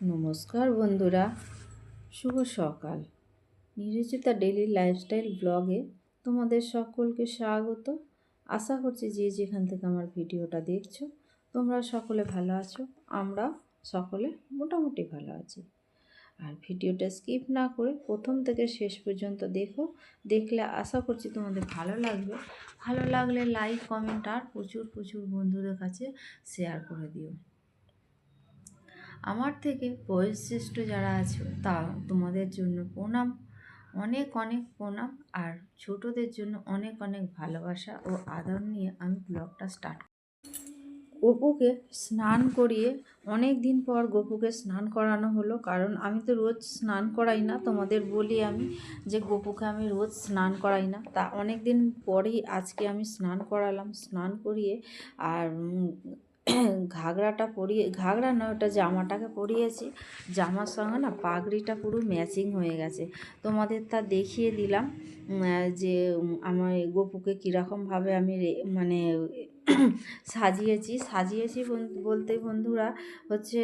নমস্কার বন্ধুরা, শুভ সকাল। নিরুচিতা ডেলি লাইফস্টাইল ব্লগে তোমাদের সকলকে স্বাগত। আশা করছি যে যেখান থেকে আমার ভিডিওটা দেখছ, তোমরা সকলে ভালো আছো, আমরা সকলে মোটামুটি ভালো আছি। আর ভিডিওটা স্কিপ না করে প্রথম থেকে শেষ পর্যন্ত দেখো, দেখলে আশা করছি তোমাদের ভালো লাগবে। ভালো লাগলে লাইক, কমেন্ট আর প্রচুর প্রচুর বন্ধুদের কাছে শেয়ার করে দিও। আমার থেকে বয়োজ্যেষ্ঠ যারা আছো তা তোমাদের জন্য প্রণাম। অনেক অনেক প্রণাম। আর ছোটদের জন্য অনেক অনেক ভালোবাসা ও আদর নিয়ে আমি ব্লগটা স্টার্ট গপুকে স্নান করিয়ে অনেক দিন পর গপুকে স্নান করানো হলো। কারণ আমি তো রোজ স্নান করাই না, তোমাদের বলি আমি যে গপুকে আমি রোজ স্নান করাই না। তা অনেক দিন পরেই আজকে আমি স্নান করালাম, স্নান করিয়ে। আর উম, ঘাগরাটা পরিয়ে ঘাগড়া নয় ওটা জামাটাকে পরিয়েছি। জামার সঙ্গে না পাগড়িটা পুরো ম্যাচিং হয়ে গেছে। তোমাদের তা দেখিয়ে দিলাম যে আমার গোপুকে কীরকমভাবে আমি মানে সাজিয়েছি সাজিয়েছি বলতে বন্ধুরা হচ্ছে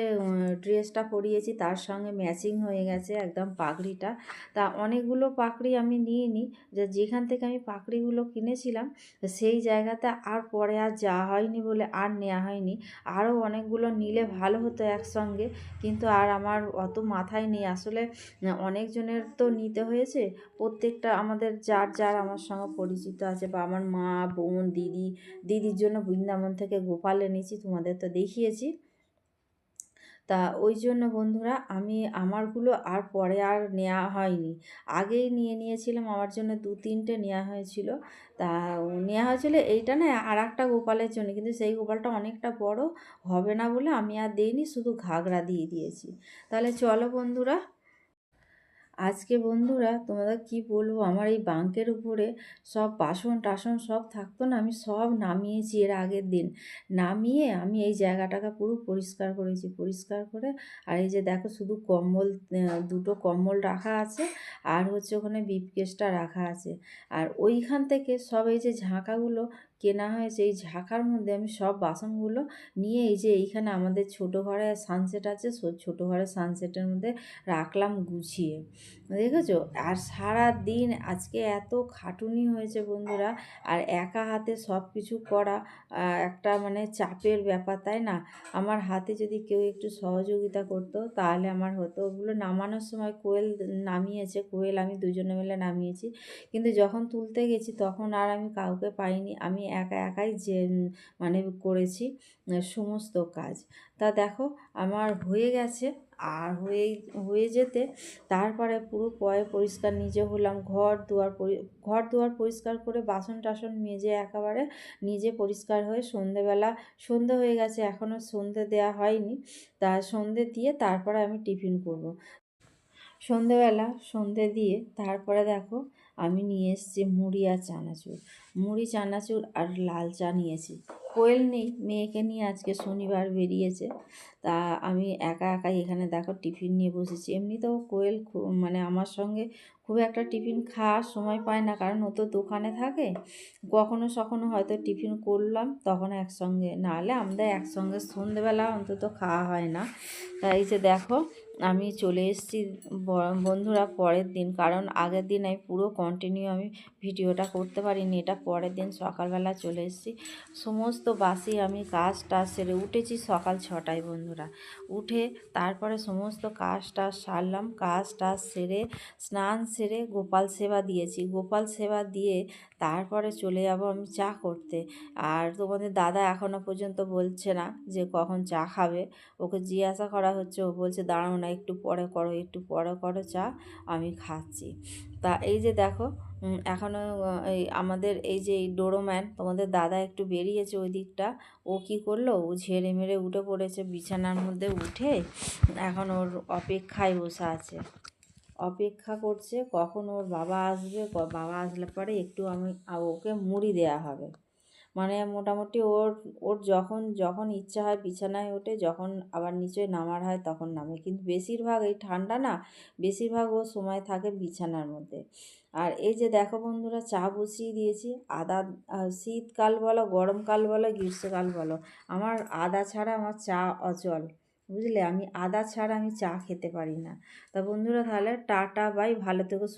ড্রেসটা পরিয়েছি, তার সঙ্গে ম্যাচিং হয়ে গেছে একদম পাগড়িটা। তা অনেকগুলো পাগড়ি আমি নিয়ে নিই যে যেখান থেকে আমি পাগড়িগুলো কিনেছিলাম, সেই জায়গাতে আর পরে আর যাওয়া হয়নি বলে আর নেওয়া হয়নি। আরও অনেকগুলো নিলে ভালো হতো একসঙ্গে, কিন্তু আর আমার অত মাথায় নেই। আসলে, অনেকজনের তো নিতে হয়েছে, প্রত্যেকটা আমাদের যার যার আমার সঙ্গে পরিচিত আছে, বা আমার মা, বোন, দিদি, দিদির জন্য বৃন্দাবন থেকে গোপাল এনেছি, তোমাদের তো দেখিয়েছি। তা ওই জন্য বন্ধুরা, আমি আমারগুলো আর পরে আর নেওয়া হয়নি। আগেই নিয়ে নিয়েছিলাম, আমার জন্য দু তিনটে নেওয়া হয়েছিল। তা নেওয়া হয়েছিল, এইটা না আর একটা গোপালের জন্য, কিন্তু সেই গোপালটা অনেকটা বড় হবে না বলে আমি আর দিইনি, শুধু ঘাগরা দিয়ে দিয়েছি। তাহলে চলো বন্ধুরা আজকে বন্ধুরা তোমাদের কি বলব? আমার এই বাঙ্কের উপরে সব বাসন টাসন সব থাকতো না, আমি সব নামিয়েছি এর আগের দিন। নামিয়ে আমি এই জায়গাটাকে পুরো পরিষ্কার করেছি, পরিষ্কার করে আর এই যে দেখো শুধু কম্বল দুটো কম্বল রাখা আছে আর হচ্ছে ওখানে বিপকেসটা রাখা আছে। আর ওইখান থেকে সব এই যে ঝাঁকাগুলো কেনা হয়েছে, এই ঝাঁকার মধ্যে আমি সব বাসনগুলো নিয়ে এই যে এইখানে আমাদের ছোটো ঘরে সানসেট আছে ছোটো ঘরে সানসেটের মধ্যে রাখলাম গুছিয়ে। দেখেছ? আর সারা দিন আজকে এত খাটুনি হয়েছে বন্ধুরা, আর একা হাতে সব কিছু করা একটা মানে চাপের ব্যাপার, তাই না? আমার হাতে যদি কেউ একটু সহযোগিতা করতো, তাহলে আমার হতো। ওগুলো নামানোর সময় কোয়েল নামিয়েছে, কোয়েল আমি দুজনে মিলে নামিয়েছি। কিন্তু যখন তুলতে গেছি, তখন আর আমি কাউকে পাইনি। আমি একা একাই যে মানে করেছি সমস্ত কাজ। তা দেখো, আমার হয়ে গেছে। আর হয়ে হয়ে যেতে তারপরে পুরো পয়ে পরিষ্কার নিজে হলাম, ঘর দুয়ার ঘর দুয়ার পরিষ্কার করে বাসন টাসন মেজে একেবারে নিজে পরিষ্কার হয়ে সন্ধেবেলা, সন্ধে হয়ে গেছে এখনও সন্ধে দেয়া হয়নি, তা সন্ধে দিয়ে তারপরে আমি টিফিন করব। সন্ধেবেলা সন্ধে দিয়ে তারপরে দেখো আমি নিয়ে এসেছি মুড়ি আর চানাচুর। মুড়ি, চানাচুর আর লাল চা নিয়েছি। কোয়েল নেই, মেয়েকে নিয়ে আজকে শনিবার বেরিয়েছে। তা আমি একা একাই এখানে দেখো টিফিন নিয়ে বসেছি। এমনিতেও কোয়েল মানে আমার সঙ্গে খুব একটা টিফিন খাওয়ার সময় পায় না, কারণ ও তো দোকানে থাকে। কখনো সখনো হয়তো টিফিন করলাম, তখন একসঙ্গে। নাহলে আমাদের একসঙ্গে সন্ধেবেলা অন্তত খাওয়া হয় না। তাই যে দেখো আমি চলে এসেছি বন্ধুরা পরের দিন। কারণ আগের দিন আমি পুরো কন্টিনিউ আমি ভিডিওটা করতে পারিনি। এটা পরের দিন সকালবেলা চলে এসেছি। সমস্ত বাসি আমি কাজ টাজ সেরে উঠেছি সকাল ছটায় বন্ধুরা। উঠে তারপরে সমস্ত কাজ টাজ সারলাম। কাজ টাজ সেরে, স্নান সেরে গোপাল সেবা দিয়েছি। গোপাল সেবা দিয়ে তারপরে চলে যাব আমি চা করতে। আর তোমাদের দাদা এখনও পর্যন্ত বলছে না যে কখন চা খাবে। ওকে জিজ্ঞাসা করা হচ্ছে, ও বলছে, দাঁড়াও না, একটু পরে করো, একটু পরে করো চা, আমি খাচ্ছি। তা এই যে দেখো এখনও এই আমাদের এই যে এই ডোরোম্যান, তোমাদের দাদা একটু বেরিয়েছে ওই দিকটা। ও কি করল? ও ঝেড়ে মেরে উঠে পড়েছে, বিছানার মধ্যে উঠে এখন ওর অপেক্ষায় বসে আছে। অপেক্ষা করছে, কখন ওর বাবা আসবে বাবা আসলে পরে একটু আমি ওকে মুড়ি দেয়া হবে। মানে মোটামুটি ওর ওর যখন যখন ইচ্ছা হয় বিছানায় ওঠে যখন আবার নিচে নামার হয় তখন নামে। কিন্তু বেশিরভাগ এই ঠান্ডা না, বেশিরভাগ ও সময় থাকে বিছানার মধ্যে। আর এই যে দেখো বন্ধুরা, চা বসিয়ে দিয়েছি। আদা শীতকাল বলো, গরমকাল বলো, গ্রীষ্মকাল বলো, আমার আদা ছাড়া আমার চা অচল। বুঝলে? আমি আদা ছাড়া আমি চা খেতে পারি না। তা বন্ধুরা তাহলে টাটা, বাই। ভালো থেকো